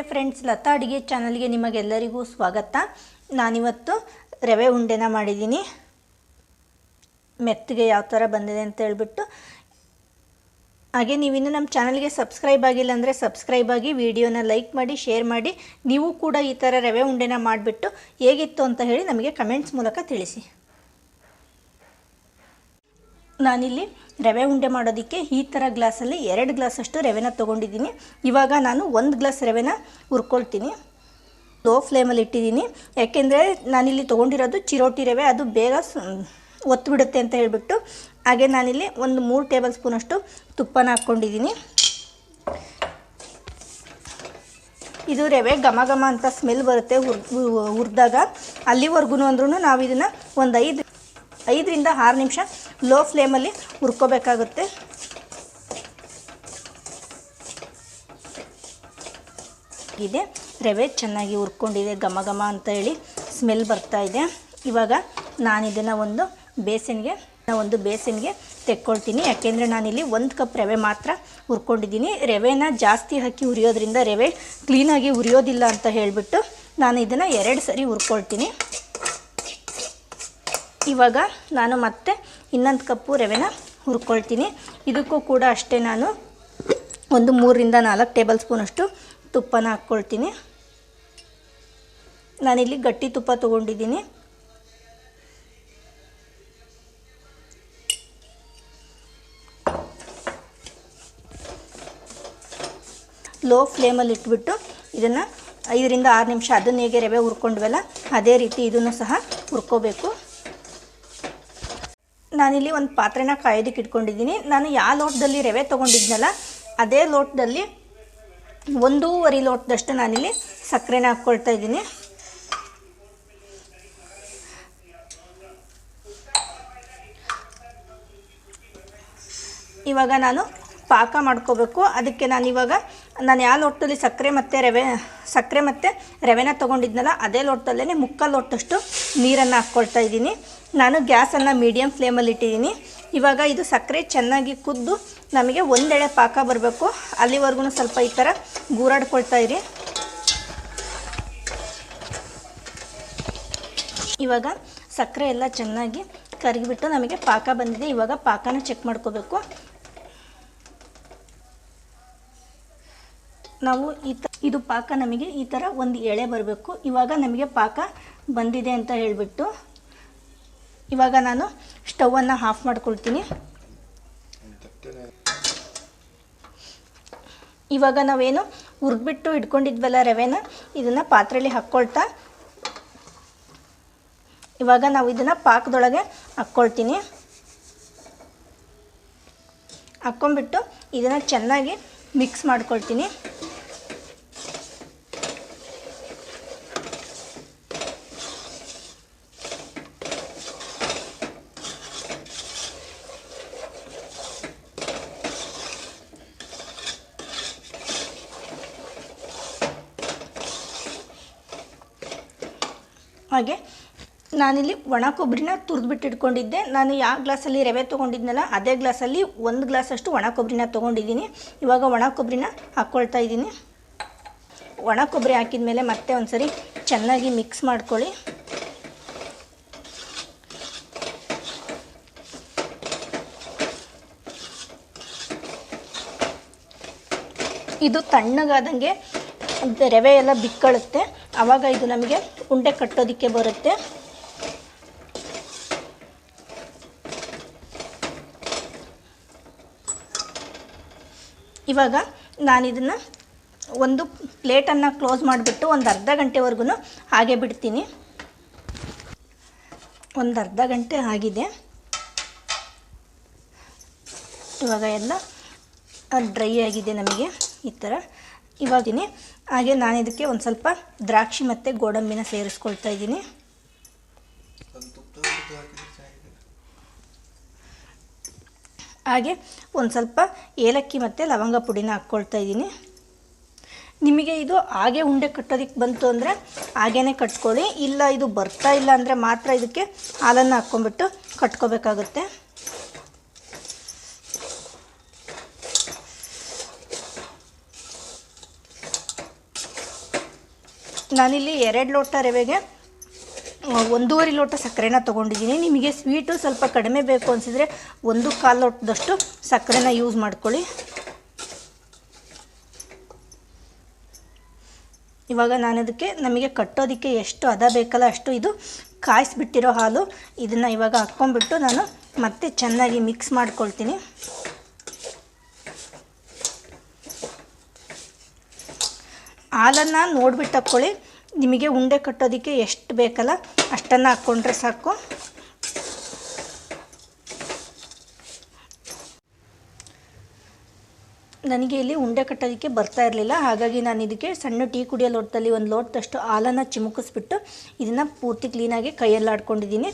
Friends Lata ಅಡುಗೆ ಚಾನಲ್ಗೆ ನಿಮಗೆಲ್ಲರಿಗೂ ಸ್ವಾಗತ. ನಾನಿವತ್ತು ರವೆ ಉಂಡೆನ ಮಾಡಿದ್ದೀನಿ. ಮೆತ್ತಗೆ ಯಾವ ಥರ ಬಂದಿದೆ ಅಂತ ಹೇಳ್ಬಿಟ್ಟು. ಹಾಗೆ ನೀವಿನ್ನು ನಮ್ಮ ಚಾನಲ್ಗೆ ಸಬ್ಸ್ಕ್ರೈಬ್ ಆಗಿಲ್ಲ ಅಂದರೆ ಸಬ್ಸ್ಕ್ರೈಬ್ ಆಗಿ ವಿಡಿಯೋನ ಲೈಕ್ ಮಾಡಿ ಶೇರ್ ಮಾಡಿ. ನೀವು ಕೂಡ ಈ ಥರ ರವೆ ಉಂಡೆನ ಮಾಡಿಬಿಟ್ಟು ಹೇಗಿತ್ತು ಅಂತ ಹೇಳಿ ನಮಗೆ ಕಮೆಂಟ್ಸ್ ಮೂಲಕ ತಿಳಿಸಿ. ನಾನಿಲ್ಲಿ ರವೆ ಉಂಡೆ ಮಾಡೋದಕ್ಕೆ ಈ ಥರ ಗ್ಲಾಸಲ್ಲಿ ಎರಡು ಗ್ಲಾಸಷ್ಟು ರವೆನ ತೊಗೊಂಡಿದ್ದೀನಿ. ಇವಾಗ ನಾನು ಒಂದು ಗ್ಲಾಸ್ ರವೆನ ಹುರ್ಕೊಳ್ತೀನಿ. ಲೋ ಫ್ಲೇಮಲ್ಲಿ ಇಟ್ಟಿದ್ದೀನಿ. ಯಾಕೆಂದರೆ ನಾನಿಲ್ಲಿ ತೊಗೊಂಡಿರೋದು ಚಿರೋಟಿ ರವೆ, ಅದು ಬೇಗ ಒತ್ತಿಬಿಡುತ್ತೆ ಅಂತ ಹೇಳ್ಬಿಟ್ಟು. ಹಾಗೆ ನಾನಿಲ್ಲಿ ಒಂದು ಮೂರು ಟೇಬಲ್ ಸ್ಪೂನಷ್ಟು ತುಪ್ಪನ ಹಾಕ್ಕೊಂಡಿದ್ದೀನಿ. ಇದು ರವೆ ಘಮ ಘಮ ಅಂತ ಸ್ಮೆಲ್ ಬರುತ್ತೆ ಹುರ್ ಹುರಿದಾಗ. ಅಲ್ಲಿವರೆಗೂ ಅಂದ್ರೂ ನಾವು ಇದನ್ನು ಒಂದು ಐದು, ಐದರಿಂದ ಆರು ನಿಮಿಷ ಲೋ ಫ್ಲೇಮಲ್ಲಿ ಹುರ್ಕೋಬೇಕಾಗುತ್ತೆ. ಇದೆ. ರವೆ ಚೆನ್ನಾಗಿ ಹುರ್ಕೊಂಡಿದೆ, ಘಮ ಘಮ ಅಂತ ಹೇಳಿ ಸ್ಮೆಲ್ ಬರ್ತಾ ಇದೆ. ಇವಾಗ ನಾನು ಇದನ್ನು ಒಂದು ಬೇಸನ್ಗೆ ಒಂದು ಬೇಸನ್ಗೆ ತೆಕ್ಕೊಳ್ತೀನಿ. ಯಾಕೆಂದರೆ ನಾನಿಲ್ಲಿ ಒಂದು ಕಪ್ ರವೆ ಮಾತ್ರ ಹುರ್ಕೊಂಡಿದ್ದೀನಿ. ರವೆನ ಜಾಸ್ತಿ ಹಾಕಿ ಹುರಿಯೋದ್ರಿಂದ ರವೆ ಕ್ಲೀನಾಗಿ ಹುರಿಯೋದಿಲ್ಲ ಅಂತ ಹೇಳಿಬಿಟ್ಟು ನಾನು ಇದನ್ನು ಎರಡು ಸರಿ ಹುರ್ಕೊಳ್ತೀನಿ. ಇವಾಗ ನಾನು ಮತ್ತೆ ಇನ್ನೊಂದು ಕಪ್ಪು ರವೆನ ಹುರ್ಕೊಳ್ತೀನಿ. ಇದಕ್ಕೂ ಕೂಡ ಅಷ್ಟೇ ನಾನು ಒಂದು ಮೂರರಿಂದ ನಾಲ್ಕು ಟೇಬಲ್ ಸ್ಪೂನಷ್ಟು ತುಪ್ಪನ ಹಾಕ್ಕೊಳ್ತೀನಿ. ನಾನಿಲ್ಲಿ ಗಟ್ಟಿ ತುಪ್ಪ ತೊಗೊಂಡಿದ್ದೀನಿ. ಲೋ ಫ್ಲೇಮಲ್ಲಿ ಇಟ್ಬಿಟ್ಟು ಇದನ್ನು ಐದರಿಂದ ಆರು ನಿಮಿಷ, ಅದನ್ನ ಹೇಗೆ ರವೆ ಹುರ್ಕೊಂಡ್ವಲ್ಲ, ಅದೇ ರೀತಿ ಇದನ್ನು ಸಹ ಹುರ್ಕೋಬೇಕು. ನಾನಿಲ್ಲಿ ಒಂದು ಪಾತ್ರೆನ ಕಾಯೋದಕ್ಕೆ ಇಟ್ಕೊಂಡಿದ್ದೀನಿ. ನಾನು ಯಾವ ಲೋಟದಲ್ಲಿ ರವೆ ತೊಗೊಂಡಿದ್ನಲ್ಲ, ಅದೇ ಲೋಟದಲ್ಲಿ ಒಂದೂವರೆ ಲೋಟದಷ್ಟು ನಾನಿಲ್ಲಿ ಸಕ್ಕರೆನ ಹಾಕ್ಕೊಳ್ತಾ ಇದ್ದೀನಿ. ಇವಾಗ ನಾನು ಪಾಕ ಮಾಡ್ಕೋಬೇಕು. ಅದಕ್ಕೆ ನಾನು ಇವಾಗ, ನಾನು ಯಾವ ಲೋಟದಲ್ಲಿ ಸಕ್ಕರೆ ಮತ್ತು ರವೆ, ಸಕ್ಕರೆ ಮತ್ತು ರವೆನ ತೊಗೊಂಡಿದ್ನಲ್ಲ, ಅದೇ ಲೋಟದಲ್ಲೇ ಮುಕ್ಕಾಲು ಲೋಟದಷ್ಟು ನೀರನ್ನು ಹಾಕ್ಕೊಳ್ತಾ ಇದ್ದೀನಿ. ನಾನು ಗ್ಯಾಸನ್ನು ಮೀಡಿಯಮ್ ಫ್ಲೇಮಲ್ಲಿ ಇಟ್ಟಿದ್ದೀನಿ. ಇವಾಗ ಇದು ಸಕ್ಕರೆ ಚೆನ್ನಾಗಿ ಕುದ್ದು ನಮಗೆ ಒಂದೆಳೆ ಪಾಕ ಬರಬೇಕು. ಅಲ್ಲಿವರೆಗೂ ಸ್ವಲ್ಪ ಈ ಥರ ಗೂರಾಡ್ಕೊಳ್ತಾ ಇರಿ. ಇವಾಗ ಸಕ್ಕರೆ ಎಲ್ಲ ಚೆನ್ನಾಗಿ ಕರಗಿಬಿಟ್ಟು ನಮಗೆ ಪಾಕ ಬಂದಿದೆ. ಇವಾಗ ಪಾಕನ ಚೆಕ್ ಮಾಡ್ಕೋಬೇಕು. ನಾವು ಈ ತ, ಇದು ಪಾಕ ನಮಗೆ ಈ ಥರ ಒಂದು ಎಳೆ ಬರಬೇಕು. ಇವಾಗ ನಮಗೆ ಪಾಕ ಬಂದಿದೆ ಅಂತ ಹೇಳಿಬಿಟ್ಟು ಇವಾಗ ನಾನು ಸ್ಟವನ್ನು ಆಫ್ ಮಾಡ್ಕೊಳ್ತೀನಿ. ಇವಾಗ ನಾವೇನು ಹುರಿದ್ಬಿಟ್ಟು ಇಟ್ಕೊಂಡಿದ್ವಲ್ಲ ರವೆನ, ಇದನ್ನು ಪಾತ್ರೆಯಲ್ಲಿ ಹಾಕ್ಕೊಳ್ತಾ ಇವಾಗ ನಾವು ಇದನ್ನು ಪಾಕದೊಳಗೆ ಹಾಕ್ಕೊಳ್ತೀನಿ ಹಾಕ್ಕೊಂಬಿಟ್ಟು ಇದನ್ನು ಚೆನ್ನಾಗಿ ಮಿಕ್ಸ್ ಮಾಡ್ಕೊಳ್ತೀನಿ. ಹಾಗೆ ನಾನಿಲ್ಲಿ ಒಣ ಕೊಬ್ಬರಿನ ತುರಿದ್ಬಿಟ್ಟು ಇಟ್ಕೊಂಡಿದ್ದೆ ನಾನು ಯಾವ ಗ್ಲಾಸಲ್ಲಿ ರವೆ ತೊಗೊಂಡಿದ್ನಲ್ಲ ಅದೇ ಗ್ಲಾಸಲ್ಲಿ ಒಂದು ಗ್ಲಾಸಷ್ಟು ಒಣ ಕೊಬ್ಬರಿನ ತೊಗೊಂಡಿದ್ದೀನಿ. ಇವಾಗ ಒಣ ಕೊಬ್ಬರಿನ ಹಾಕ್ಕೊಳ್ತಾ ಇದ್ದೀನಿ. ಒಣ ಕೊಬ್ಬರಿ ಹಾಕಿದ ಮೇಲೆ ಮತ್ತೆ ಒಂದು ಸರಿ ಚೆನ್ನಾಗಿ ಮಿಕ್ಸ್ ಮಾಡ್ಕೊಳ್ಳಿ. ಇದು ತಣ್ಣಗಾದಂಗೆ ರವೆ ಎಲ್ಲ ಬಿಕ್ಕಳುತ್ತೆ. ಆವಾಗ ಇದು ನಮಗೆ ಉಂಡೆ ಕಟ್ಟೋದಕ್ಕೆ ಬರುತ್ತೆ. ಇವಾಗ ನಾನಿದನ್ನು ಒಂದು ಪ್ಲೇಟನ್ನು ಕ್ಲೋಸ್ ಮಾಡಿಬಿಟ್ಟು ಒಂದು ಅರ್ಧ ಗಂಟೆವರೆಗೂ ಹಾಗೆ ಬಿಡ್ತೀನಿ. ಒಂದು ಅರ್ಧ ಗಂಟೆ ಆಗಿದೆ. ಇವಾಗ ಎಲ್ಲ ಡ್ರೈ ಆಗಿದೆ ನಮಗೆ ಈ ಥರ ಇವಾಗಿನಿ ಹಾಗೆ ನಾನು ಇದಕ್ಕೆ ಒಂದು ಸ್ವಲ್ಪ ದ್ರಾಕ್ಷಿ ಮತ್ತು ಗೋಡಂಬಿನ ಸೇರಿಸ್ಕೊಳ್ತಾ ಇದ್ದೀನಿ. ಹಾಗೆ ಒಂದು ಸ್ವಲ್ಪ ಏಲಕ್ಕಿ ಮತ್ತು ಲವಂಗ ಪುಡಿನ ಹಾಕ್ಕೊಳ್ತಾ ಇದ್ದೀನಿ. ನಿಮಗೆ ಇದು ಹಾಗೆ ಉಂಡೆ ಕಟ್ಟೋದಕ್ಕೆ ಬಂತು ಅಂದರೆ ಹಾಗೇ ಕಟ್ಕೊಳ್ಳಿ. ಇಲ್ಲ ಇದು ಬರ್ತಾ ಇಲ್ಲ ಅಂದರೆ ಮಾತ್ರ ಇದಕ್ಕೆ ಹಾಲನ್ನು ಹಾಕ್ಕೊಂಬಿಟ್ಟು ಕಟ್ಕೋಬೇಕಾಗುತ್ತೆ. ನಾನಿಲ್ಲಿ ಎರಡು ಲೋಟ ರವೆಗೆ ಒಂದೂವರೆ ಲೋಟ ಸಕ್ಕರೆನ ತೊಗೊಂಡಿದ್ದೀನಿ. ನಿಮಗೆ ಸ್ವೀಟು ಸ್ವಲ್ಪ ಕಡಿಮೆ ಬೇಕು ಅನಿಸಿದರೆ ಒಂದು ಕಾಲು ಲೋಟದಷ್ಟು ಸಕ್ಕರೆನ ಯೂಸ್ ಮಾಡ್ಕೊಳ್ಳಿ. ಇವಾಗ ನಾನು ಅದಕ್ಕೆ ನಮಗೆ ಕಟ್ಟೋದಕ್ಕೆ ಎಷ್ಟು ಅದ ಬೇಕಲ್ಲ ಅಷ್ಟು ಇದು ಕಾಯಿಸ್ಬಿಟ್ಟಿರೋ ಹಾಲು ಇದನ್ನು ಇವಾಗ ಹಾಕ್ಕೊಂಬಿಟ್ಟು ನಾನು ಮತ್ತೆ ಚೆನ್ನಾಗಿ ಮಿಕ್ಸ್ ಮಾಡ್ಕೊಳ್ತೀನಿ. ಹಾಲನ್ನು ನೋಡ್ಬಿಟ್ಟು ಹಾಕ್ಕೊಳ್ಳಿ. ನಿಮಗೆ ಉಂಡೆ ಕಟ್ಟೋದಕ್ಕೆ ಎಷ್ಟು ಬೇಕಲ್ಲ ಅಷ್ಟನ್ನು ಹಾಕ್ಕೊಂಡ್ರೆ ಸಾಕು. ನನಗೆ ಇಲ್ಲಿ ಉಂಡೆ ಕಟ್ಟೋದಕ್ಕೆ ಬರ್ತಾ ಇರಲಿಲ್ಲ. ಹಾಗಾಗಿ ನಾನು ಇದಕ್ಕೆ ಸಣ್ಣ ಟೀ ಕುಡಿಯೋ ಲೋಟದಲ್ಲಿ ಒಂದು ಲೋಟದಷ್ಟು ಹಾಲನ್ನು ಚಿಮುಕಿಸ್ಬಿಟ್ಟು ಇದನ್ನು ಪೂರ್ತಿ ಕ್ಲೀನಾಗಿ ಕೈಯಲ್ಲಿ ಆಡ್ಕೊಂಡಿದ್ದೀನಿ.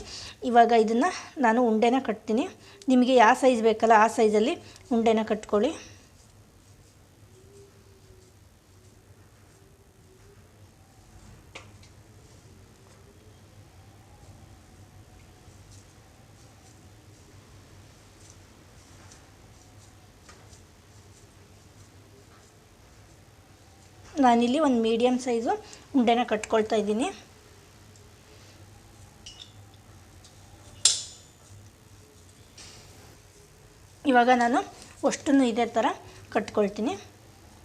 ಇವಾಗ ಇದನ್ನು ನಾನು ಉಂಡೆನ ಕಟ್ತೀನಿ. ನಿಮಗೆ ಯಾವ ಸೈಜ್ ಬೇಕಲ್ಲ ಆ ಸೈಜಲ್ಲಿ ಉಂಡೆನ ಕಟ್ಕೊಳ್ಳಿ. ನಾನಿಲ್ಲಿ ಒಂದು ಮೀಡಿಯಮ್ ಸೈಜು ಉಂಡೆನ ಕಟ್ಕೊಳ್ತಾ ಇದ್ದೀನಿ. ಇವಾಗ ನಾನು ಅಷ್ಟನ್ನು ಇದೇ ಥರ ಕಟ್ಕೊಳ್ತೀನಿ.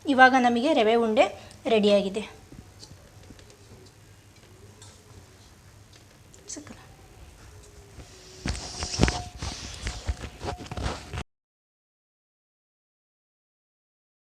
ಇವಾಗ ನಮಗೆ ರವೆ ಉಂಡೆ ರೆಡಿಯಾಗಿದೆ